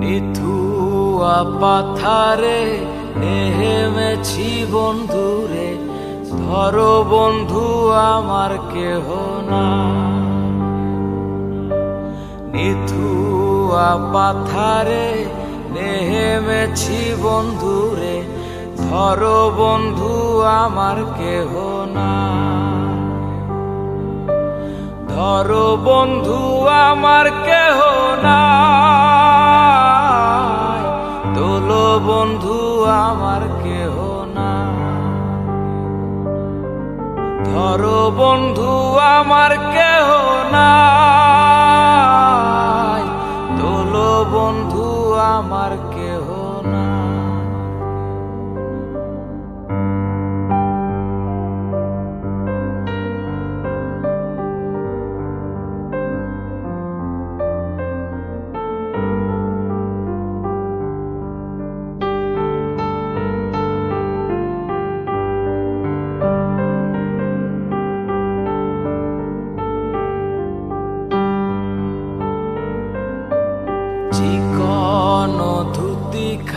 নিথুয়া পাথারে নেহেমেছি বন্ধুরে ধরো বন্ধু আমার কেহ না নিথুয়া পাথারে নেহেমেছি বন্ধুরে ধরো বন্ধু আমার কেহ না ধরো বন্ধু আমার কেহ নাই। আমার কেহ না। ধরো বন্ধু আমার কেহ না তোলো বন্ধু আমার কেহ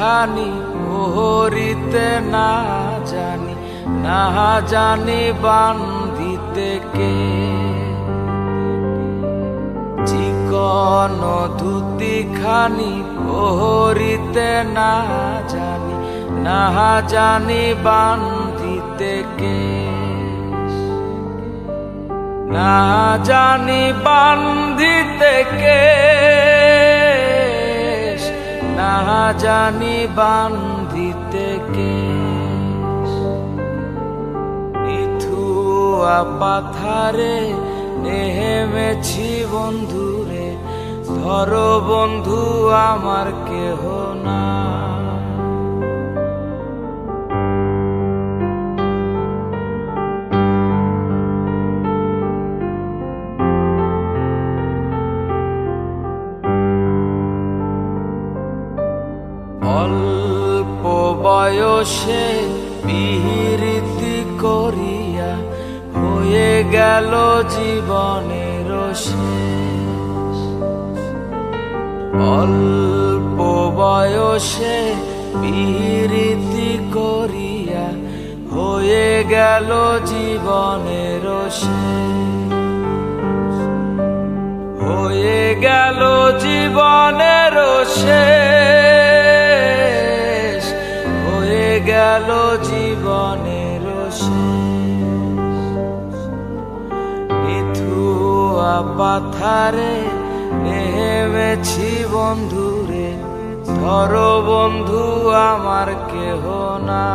খানি ওহরিতে না জানি না জানি বান্ধিতে কে। চিকন ধুতি খানি ওহরিতে না জানি না জানি বান্ধিতে কে। না জানি বান্ধিতে কে। জানি বান্ধিতে কে মিথুয়া পাথারে নেহেমেছি বন্ধুরে ধরো বন্ধু আমার কেহ না বয়সে বিহৃতি করিয়া হয়ে গেল জীবনের। অল্প বয়সে বিহৃতি করিয়া হয়ে গেল জীবনের শেষ। গেল জীবনের নিথুয়া পাথারে নেমেছি বন্ধুরে। ধরো বন্ধু আমার কেহ না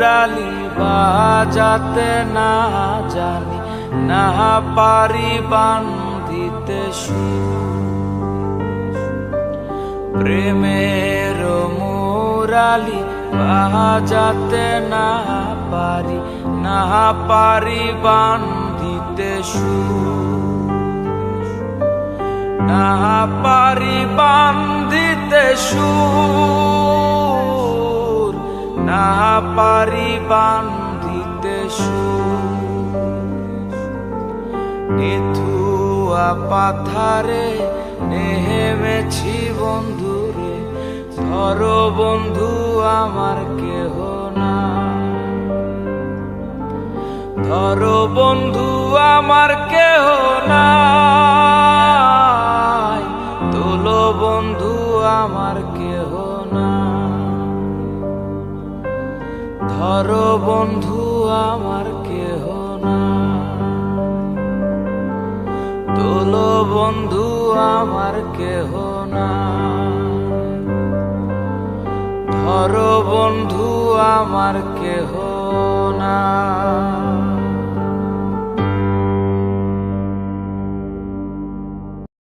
মুরালি বাজাতে না জানি, না পারি বান্ধিতে। প্রেমের মুরালি বাজাতে না পারি না পারি বান্ধিতে। না পারি বান্ধিতে সুর পারি বান্ধিতে নিথুয়া পাথারে নেহেমেছি বন্ধুরে, ধরো বন্ধু আমার কেহ না ধরো বন্ধু আমার কেহ নাই, তোলো বন্ধু আমার কেহ না ধরো বন্ধু, আমার কেহ না। তোলো বন্ধু, আমার কেহ না। ধরো বন্ধু, আমার কেহ না।